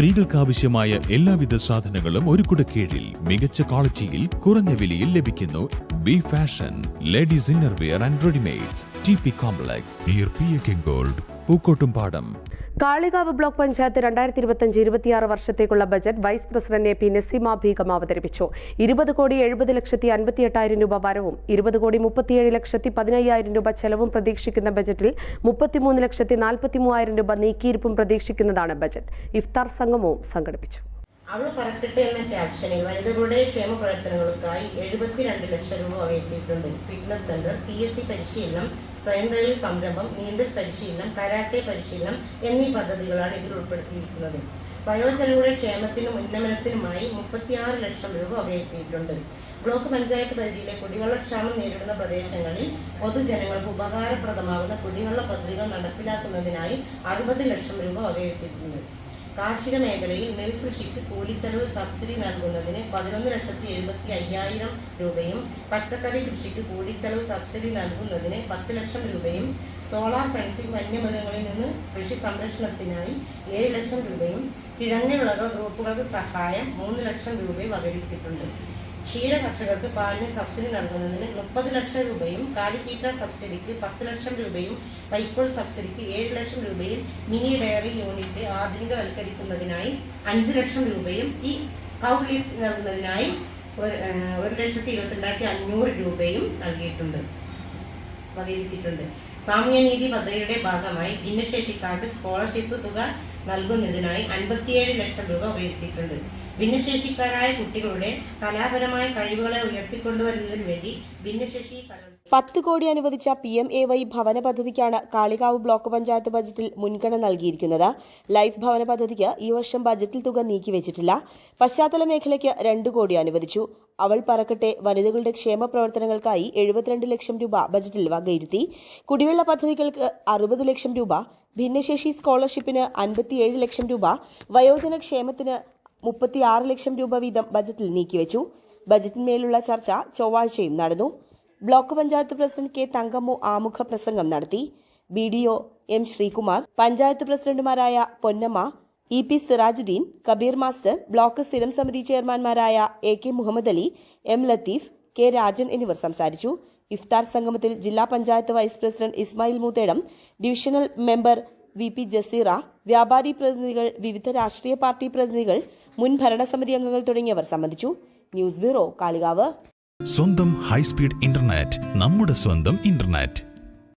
സ്ത്രീകൾക്ക് ആവശ്യമായ എല്ലാവിധ സാധനങ്ങളും ഒരു കുടക്കീഴിൽ മികച്ച ക്വാളിറ്റിയിൽ കുറഞ്ഞ വിലയിൽ ലഭിക്കുന്നു. B fashion ladies innerwear and readymades T P complex near P A K gold Pookkottumpadam. Kalikavu block panchayat രണ്ടായിരത്തി ഇരുപത്തഞ്ച് ഇരുപത്തിയാറ് വർഷത്തേക്കുള്ള budget vice president A P Naseema Beegum അവതരിപ്പിച്ചു. ഇരുപത് കോടി എഴുപത് ലക്ഷത്തി അൻപത്തി എട്ടായിരം രൂപ വരവും ഇരുപത് കോടി മുപ്പത്തിയേഴ് ലക്ഷത്തി പതിനയ്യായിരം രൂപ ചെലവും പ്രതീക്ഷിക്കുന്ന ബജറ്റിൽ മുപ്പത്തിമൂന്ന് ലക്ഷത്തി നാൽപ്പത്തി മൂവായിരം രൂപ നീക്കിയിരിപ്പും പ്രതീക്ഷിക്കുന്നതാണ് ബജറ്റ്. ഇഫ്താർ സംഗമവും സംഘടിപ്പിച്ചു. അവൾ പറക്കട്ടെ എന്ന ക്യാപ്ഷനിൽ വനിതകളുടെ ക്ഷേമ പ്രവർത്തനങ്ങൾക്കായി എഴുപത്തിരണ്ട് ലക്ഷം രൂപ വകയെത്തിയിട്ടുണ്ട് fitness centre P S C പരിശീലനം സ്വയം തൊഴിൽ സംരംഭം നീന്തൽ പരിശീലനം കരാട്ടെ പരിശീലനം എന്നീ പദ്ധതികളാണ് ഇതിൽ ഉൾപ്പെടുത്തിയിരിക്കുന്നത്. വയോജനങ്ങളുടെ ക്ഷേമത്തിനും ഉന്നമനത്തിനുമായി മുപ്പത്തിയാറ് ലക്ഷം രൂപ വകയെത്തിയിട്ടുണ്ട് ബ്ലോക്ക് പഞ്ചായത്ത് പരിധിയിലെ കുടിവെള്ളക്ഷാമം നേരിടുന്ന പ്രദേശങ്ങളിൽ പൊതുജനങ്ങൾക്ക് ഉപകാരപ്രദമാകുന്ന കുടിവെള്ള പദ്ധതികൾ നടപ്പിലാക്കുന്നതിനായി അറുപത് ലക്ഷം രൂപ വകയെത്തിയിട്ടുണ്ട് കാർഷിക മേഖലയിൽ നെൽകൃഷിക്ക് കൂലിച്ചെലവ് സബ്സിഡി നൽകുന്നതിന് പതിനൊന്ന് ലക്ഷത്തി എഴുപത്തി അയ്യായിരം രൂപയും പച്ചക്കറി കൃഷിക്ക് കൂലിച്ചെലവ് സബ്സിഡി നൽകുന്നതിന് പത്ത് ലക്ഷം രൂപയും സോളാർ ഫെൻസിംഗ് വന്യമൃഗങ്ങളിൽ നിന്ന് കൃഷി സംരക്ഷണത്തിനായി ഏഴ് ലക്ഷം രൂപയും കിഴങ്ങ് വിളകൾ ഗ്രൂപ്പുകൾക്ക് സഹായം മൂന്ന് ലക്ഷം രൂപയും വകയിരുത്തിയിട്ടുണ്ട്. ക്ഷീര കർഷകർക്ക് പാലിന് സബ്സിഡി നൽകുന്നതിന് മുപ്പത് ലക്ഷം രൂപയും കാലിത്തീറ്റ സബ്സിഡിക്ക് പത്ത് ലക്ഷം രൂപയും വൈക്കോൾ സബ്സിഡിക്ക് ഏഴ് ലക്ഷം രൂപയും മിനി ഡയറി യൂണിറ്റ് ആധുനികവൽക്കരിക്കുന്നതിനായി അഞ്ച് ലക്ഷം രൂപയും ഈ കൗ നൽകുന്നതിനായി ഒരു ലക്ഷത്തി ഇരുപത്തിരണ്ടായിരത്തി അഞ്ഞൂറ് രൂപയും നൽകിയിട്ടുണ്ട്. വകയിരുത്തിയിട്ടുണ്ട്. സാമൂഹ്യനീതി പദ്ധതിയുടെ ഭാഗമായി ഭിന്നശേഷിക്കാർക്ക് സ്കോളർഷിപ്പ് തുക നൽകുന്നതിനായി അൻപത്തിയേഴ് ലക്ഷം രൂപ ഉയർത്തിയിട്ടുണ്ട്. ഭിന്നശേഷിക്കാരായ കുട്ടികളുടെ കലാപരമായ കഴിവുകളെ ഉയർത്തിക്കൊണ്ടുവരുന്നതിന് വേണ്ടി ഭിന്നശേഷി പത്ത് കോടി അനുവദിച്ച പി എം എ വൈ ഭവന പദ്ധതിക്കാണ് കാളികാവ് ബ്ലോക്ക് പഞ്ചായത്ത് ബജറ്റിൽ മുൻഗണന നൽകിയിരിക്കുന്നത്. ലൈഫ് ഭവന പദ്ധതിക്ക് ഈ വർഷം ബജറ്റിൽ തുക നീക്കിവച്ചിട്ടില്ല. പശ്ചാത്തല മേഖലയ്ക്ക് രണ്ട് കോടി അനുവദിച്ചു. അവൾ പറക്കട്ടെ വനിതകളുടെ ക്ഷേമ പ്രവർത്തനങ്ങൾക്കായി എഴുപത്തിരണ്ട് ലക്ഷം രൂപ ബജറ്റിൽ വകയിരുത്തി. കുടിവെള്ള പദ്ധതികൾക്ക് അറുപത് ലക്ഷം രൂപ ഭിന്നശേഷി സ്കോളർഷിപ്പിന് അൻപത്തിയേഴ് ലക്ഷം രൂപ വയോജന ക്ഷേമത്തിന് മുപ്പത്തിയാറ് ലക്ഷം രൂപ വീതം ബജറ്റിൽ നീക്കിവച്ചു. ബജറ്റിന്മേലുള്ള ചർച്ച ചൊവ്വാഴ്ചയും നടന്നു. Block panchayat president K Thankammu ആമുഖ പ്രസംഗം നടത്തി. B D O M Sreekumar panchayat പ്രസിഡന്റുമാരായ Ponnamma E P Sirajuddeen Kabeer master block സ്ഥിരം സമിതി ചെയർമാൻമാരായ A K Muhammad Ali M Latheef K Rajan എന്നിവർ സംസാരിച്ചു. ഇഫ്താർ സംഗമത്തിൽ ജില്ലാ panchayat vice president Ismail Moothedam divisional member V P Jaseera വ്യാപാരി പ്രതിനിധികൾ വിവിധ രാഷ്ട്രീയ പാർട്ടി പ്രതിനിധികൾ മുൻ ഭരണസമിതി അംഗങ്ങൾ തുടങ്ങിയവർ സംബന്ധിച്ചു. News bureau Kalikavu. സ്വന്തം ഹൈസ്പീഡ് ഇന്റർനെറ്റ് നമ്മുടെ സ്വന്തം ഇന്റർനെറ്റ്.